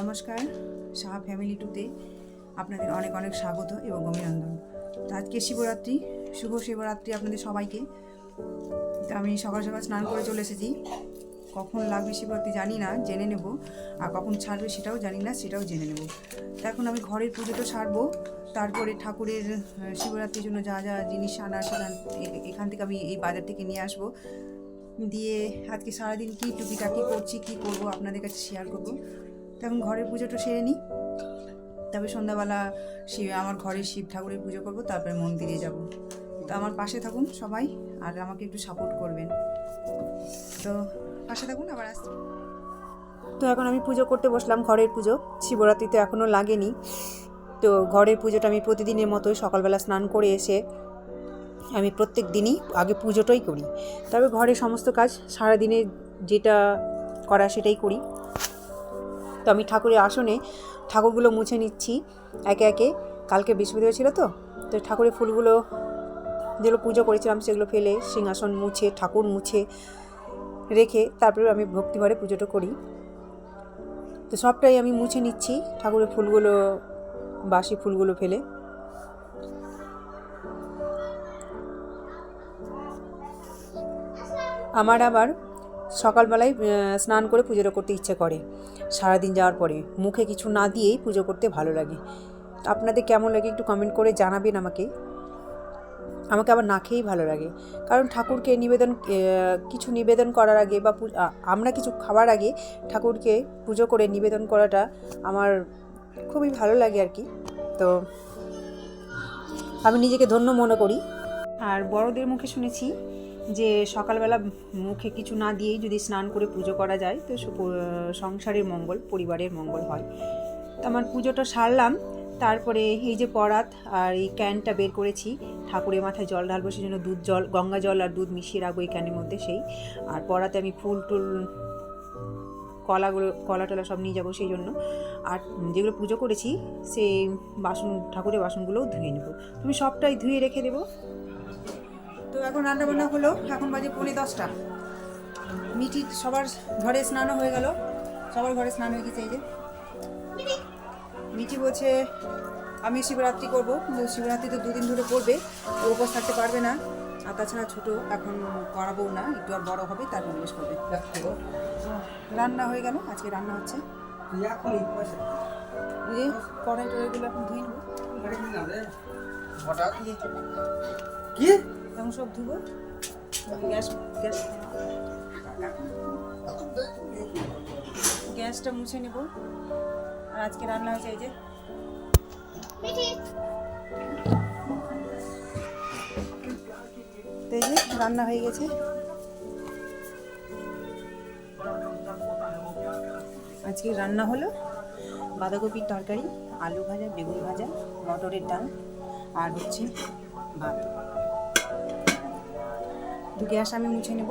নমস্কার, সাহা ফ্যামিলি টুতে আপনাদের অনেক অনেক স্বাগত এবং অভিনন্দন। তো আজকে শিবরাত্রি, শুভ শিবরাত্রি আপনাদের সবাইকে। তো আমি সকাল সকাল স্নান করে চলে এসেছি। কখন লাগবে শিবরাত্রি জানি না, জেনে নেব। আর কখন ছাড়বে সেটাও জানি না, সেটাও জেনে নেব। তো এখন আমি ঘরের পুজোটা সারবো। তারপরে ঠাকুরের শিবরাত্রির জন্য যা যা জিনিস আনা সেখান এখান থেকে আমি এই বাজার থেকে নিয়ে আসব। দিয়ে আজকে সারাদিন কী টুকিটাকি করছি, কী করব আপনাদের কাছে শেয়ার করব। এখন ঘরের পুজোটা সেরে নিই। তারপরে সন্ধ্যাবেলা শিব, আমার ঘরে শিব ঠাকুরের পুজো করব, তারপরে মন্দিরে যাব। তো আমার পাশে থাকুন সবাই, আর আমাকে একটু সাপোর্ট করবেন। তো পাশে থাকুন, আবার আসছি। তো এখন আমি পুজো করতে বসলাম ঘরের পুজো। শিবরাত্রি তো এখনও লাগেনি। তো ঘরের পুজোটা আমি প্রতিদিনের মতোই সকালবেলা স্নান করে এসে আমি প্রত্যেক দিনই আগে পুজোটাই করি। তবে ঘরের সমস্ত কাজ সারাদিনে যেটা করা সেটাই করি। তো আমি ঠাকুরের আসনে ঠাকুরগুলো মুছে নিচ্ছি। একে একে কালকে বৃহস্পতিবার ছিল তো তো ঠাকুরের ফুলগুলো যেগুলো পুজো করেছিলাম সেগুলো ফেলে, সিংহাসন মুছে, ঠাকুর মুছে রেখে তারপরে আমি ভক্তিভরে পুজোটা করি। তো সবটাই আমি মুছে নিচ্ছি ঠাকুরের ফুলগুলো বাসি ফুলগুলো ফেলে। আমার আবার সকালবেলায় স্নান করে পুজোটা করতে ইচ্ছে করে। সারাদিন যাওয়ার পরে মুখে কিছু না দিয়েই পুজো করতে ভালো লাগে। আপনাদের কেমন লাগে একটু কমেন্ট করে জানাবেন আমাকে। আমাকে আবার না খেয়েই ভালো লাগে। কারণ ঠাকুরকে নিবেদন কিছু নিবেদন করার আগে বা আমরা কিছু খাওয়ার আগে ঠাকুরকে পুজো করে নিবেদন করাটা আমার খুবই ভালো লাগে আর কি। তো আমি নিজেকে ধন্য মনে করি। আর বড়দের মুখে শুনেছি যে সকালবেলা মুখে কিছু না দিয়েই যদি স্নান করে পুজো করা যায়, তো সংসারের মঙ্গল, পরিবারের মঙ্গল হয়। তো আমার পুজোটা সারলাম, তারপরে এই যে পরাত আর এই ক্যানটা বের করেছি, ঠাকুরের মাথায় জল ঢালবো সেই জন্য দুধ জল, গঙ্গা জল আর দুধ মিশিয়ে রাখব এই ক্যানের মধ্যে সেই। আর পরাতে আমি ফুল টুল, কলাগুলো, কলা টলা সব নিয়ে যাব সেই জন্য। আর যেগুলো পুজো করেছি, সেই বাসন, ঠাকুরের বাসনগুলোও ধুয়ে নেব। তুমি সবটাই ধুয়ে রেখে দেবো? তো এখন রান্না বান্না হলো। এখন বাজে পৌনে দশটা। মিটি সবার ঘরে স্নানও হয়ে গেল। সবার ঘরে স্নান হয়ে গেছে এই যে। মিটি বলছে, আমি শিবরাত্রি করব। কিন্তু শিবরাত্রি তো দুদিন ধরে করবে। ও উপোস থাকতে পারবে না। আর তাছাড়া ছোট এখন করাবো না। একটু আর বড় হবে, তার প্রবেশ করবে। রান্না হয়ে গেল, আজকে রান্না হচ্ছে। কড়াই টড়াইগুলো এখন ধুয়ে নেব। কি? সব ধুবো। Gas gas. গ্যাসটা মুছে নেব। আর আজকে রান্না হয়েছে এই যে। এই যে রান্না হয়ে গেছে। আজকে রান্না হলো বাঁধাকপির তরকারি, আলু ভাজা, বেগুন ভাজা, মটরের ডাল, আর হচ্ছে ভাত। গ্যাস আমি মুছে নেব।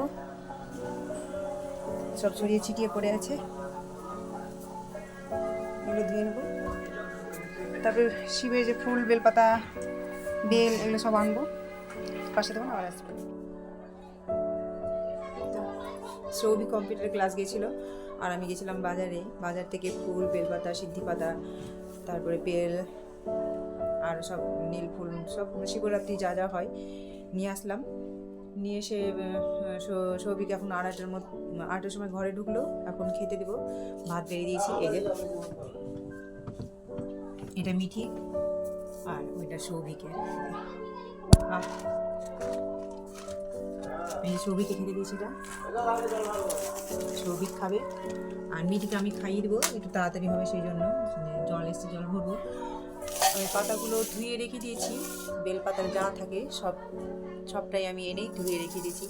সব ছড়িয়ে ছিটিয়ে পড়ে আছে। এগুলো ধুয়ে নেব। তারপরে শিবের যে ফুল, বেলপাতা, বেল, এগুলো সব আনব। পাশে দেবো আবার আসব। সৌবি কম্পিউটার ক্লাস গিয়েছিল আর আমি গেছিলাম বাজারে। বাজার থেকে ফুল, বেলপাতা সিদ্ধি পাতা তারপরে বেল, আর সব নীল ফুল, সব শিবরাত্রি যা যা হয় নিয়ে আসলাম। নিয়ে এসে সৌভিক এখন আড়াইটার মধ্যে আটটার সময় ঘরে ঢুকলো, এখন খেতে দেবো। ভাত বেড়ে দিয়েছি, এই যে। এটা মিঠি আর ওইটা সৌভিকে আহ। এই সৌভিকে খেতে দিয়েছি এটা। সৌভিক খাবে। আর মিঠিকে আমি খাইয়ে দেবো, একটু তাড়াতাড়ি হবে সেই জন্য। জল এসছে, জল ভরবো। পাতাগুলো ধুয়ে রেখে দিয়েছি। বেল পাতার যা থাকে সব, সবটাই আমি এনেই ধুয়ে রেখে দিয়েছি।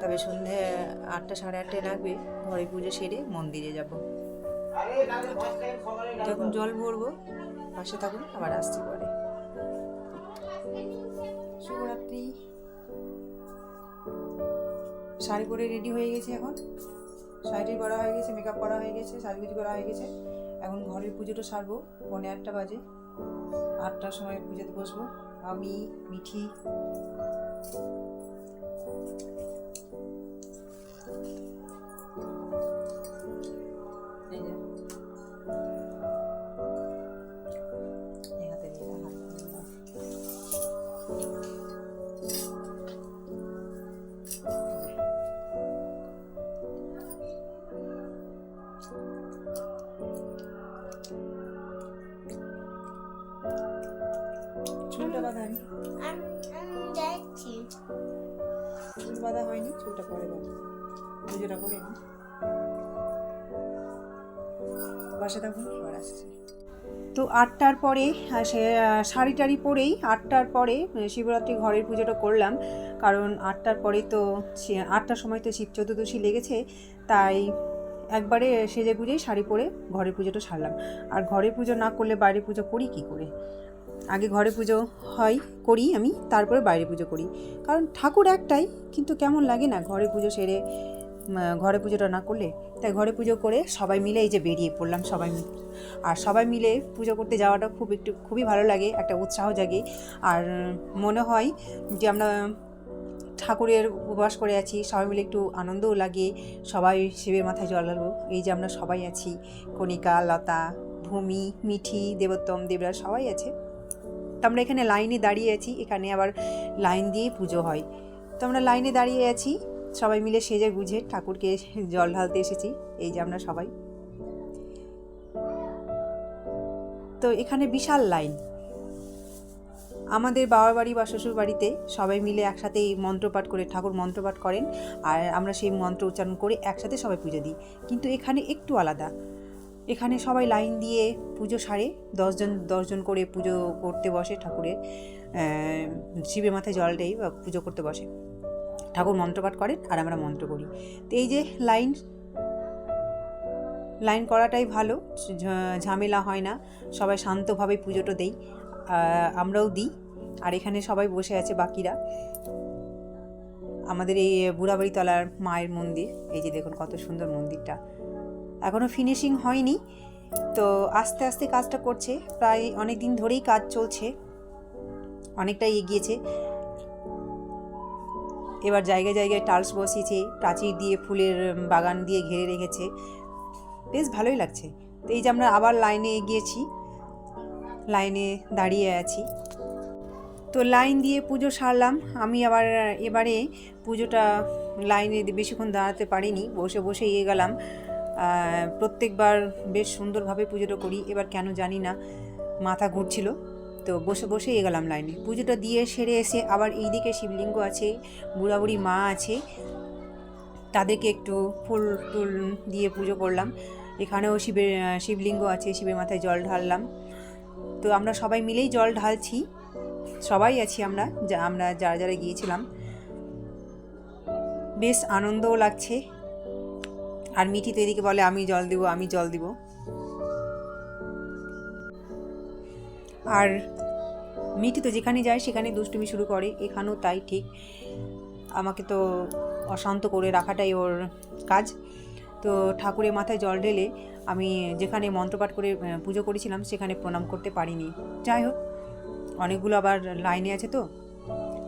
তবে সন্ধে আটটা সাড়ে আটটায় লাগবে, ঘরে পুজো সেরে মন্দিরে যাব। যখন জল ভরবো, পাশে থাকুন, আবার আসছি পরে। শুভরাত্রি। শাড়ি পরে রেডি হয়ে গেছি এখন। শাড়িটি করা হয়ে গেছে মেকআপ করা হয়ে গেছে, সাজগুজি করা হয়ে গেছে। এখন ঘরের পুজোটা সারবো, পৌনে আটটা বাজে। আটটার সময় পুজোতে বসবো। আমি মিঠি চুলটা বাঁধা হয়নি? আমি আমি যাচ্ছি। চুল বাঁধা হয়নি চুলটা পরে বাঁধা পুজোটা করে নি। বাসা থাকুন আবার আসছি। তো আটটার পরে সে শাড়ি টাড়ি পরেই আটটার পরে শিবরাত্রি ঘরের পুজোটা করলাম। কারণ আটটার পরে তো আটটার সময় তো শিব চতুর্দশী লেগেছে তাই একবারে সেজে গুজেই শাড়ি পরে ঘরের পুজোটা সারলাম। আর ঘরে পুজো না করলে বাইরে পুজো করি কি করে? আগে ঘরে পুজো হয়, করি আমি, তারপরে বাইরে পুজো করি। কারণ ঠাকুর একটাই, কিন্তু কেমন লাগে না ঘরে পুজো সেরে ঘরে পুজোটা না করলে? তাই ঘরে পুজো করে সবাই মিলে এই যে বেরিয়ে পড়লাম সবাই মি- আর সবাই মিলে পুজো করতে যাওয়াটা খুব একটু, খুবই ভালো লাগে, একটা উৎসাহ জাগে। আর মনে হয় যে আমরা ঠাকুরের উপবাস করে আছি, সবাই মিলে একটু আনন্দও লাগে, সবাই শিবের মাথায় জল ঢালবো। এই যে আমরা সবাই আছি, কণিকা, লতা, ভূমি, মিঠি, দেবোত্তম, দেবরাজ, সবাই আছে। তো আমরা এখানে লাইনে দাঁড়িয়ে আছি, এখানে আবার লাইন দিয়ে পুজো হয়। তো আমরা লাইনে দাঁড়িয়ে আছি, সবাই মিলে সেজে গুজে ঠাকুরকে জল ঢালতে এসেছি, এই যে আমরা সবাই। তো এখানে বিশাল লাইন। আমাদের বাবার বাড়ি বা শ্বশুর বাড়িতে সবাই মিলে একসাথে এই মন্ত্রপাঠ করে, ঠাকুর মন্ত্রপাঠ করেন আর আমরা সেই মন্ত্র উচ্চারণ করে একসাথে সবাই পুজো দিই। কিন্তু এখানে একটু আলাদা। এখানে সবাই লাইন দিয়ে পুজো সারে, দশজন দশজন করে পুজো করতে বসে ঠাকুরের শিবের মাথায় জল দেয় বা পুজো করতে বসে। ঠাকুর মন্ত্রপাঠ করেন আর আমরা মন্ত্র করি। তো এই যে লাইন লাইন করাটাই ভালো, ঝামেলা হয় না, সবাই শান্তভাবে পুজোটা দেই আমরাও দিই। আর এখানে সবাই বসে আছে বাকিরা। আমাদের এই বুড়াবাড়ি তলার মায়ের মন্দির, এই যে দেখুন কত সুন্দর মন্দিরটা। এখনও ফিনিশিং হয়নি, তো আস্তে আস্তে কাজটা করছে। প্রায় অনেক দিন ধরেই কাজ চলছে, অনেকটাই এগিয়েছে। এবার জায়গায় জায়গায় টালস বসিয়েছে, প্রাচীর দিয়ে ফুলের বাগান দিয়ে ঘিরে রেখেছে। বেশ ভালোই লাগছে। তো এই যে আমরা আবার লাইনে এগিয়েছি লাইনে দাঁড়িয়ে আছি। তো লাইন দিয়ে পুজো সারলাম। আমি আবার এবারে পুজোটা লাইনে বেশিক্ষণ দাঁড়াতে পারিনি, বসে বসে এগিয়ে গেলাম। প্রত্যেকবার বেশ সুন্দরভাবে পুজোটা করি, এবার কেন জানি না, মাথা ঘুরছিল। তো বসে বসে এগোলাম লাইনে। পুজোটা দিয়ে সেরে এসে আবার এইদিকে শিবলিঙ্গ আছে, বুড়াবুড়ি মা আছে, তাদেরকে একটু ফুল টুল দিয়ে পুজো করলাম। এখানেও শিবের শিবলিঙ্গ আছে, শিবের মাথায় জল ঢাললাম। তো আমরা সবাই মিলেই জল ঢালছি। সবাই আছি আমরা, যা আমরা যারা যারা গিয়েছিলাম। বেশ আনন্দও লাগছে। আর মিঠি তো এদিকে বলে, আমি জল দিব, আমি জল দিব। আর মিঠি তো যেখানে যায় সেখানে দুষ্টুমি শুরু করে। এখানেও তাই ঠিক। আমাকে তো অশান্ত করে রাখাটাই ওর কাজ। তো ঠাকুরের মাথায় জল ঢেলে আমি যেখানে মন্ত্রপাঠ করে পুজো করেছিলাম, সেখানে প্রণাম করতে পারিনি। যাই হোক অনেকগুলো আবার লাইনে আছে তো।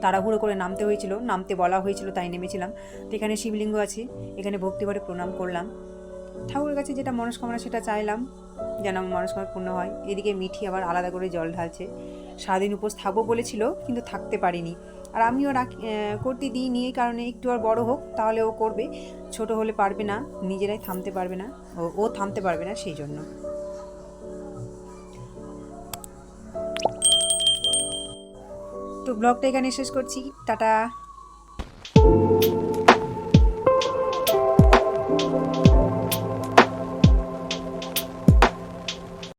তাড়াহুড়ো করে নামতে হয়েছিল, নামতে বলা হয়েছিল, তাই নেমেছিলাম। তো এখানে শিবলিঙ্গ আছে, এখানে ভক্তিভরে প্রণাম করলাম। ঠাকুরের কাছে যেটা মনস্কামনা সেটা চাইলাম, যেন আমার মনস্কামনা পূর্ণ হয়। এদিকে মিঠি আবার আলাদা করে জল ঢালছে। সারাদিন উপোস থাকব বলেছিল, কিন্তু থাকতে পারিনি। আর আমিও রাখ- করতে দিই নিয়ে কারণে একটু আর বড় হোক, তাহলে ও করবে। ছোট হলে পারবে না, নিজেরাই থামতে পারবে না। ও ও থামতে পারবে না, সেই জন্য। তো ব্লগটা এখানে শেষ করছি। টাটা।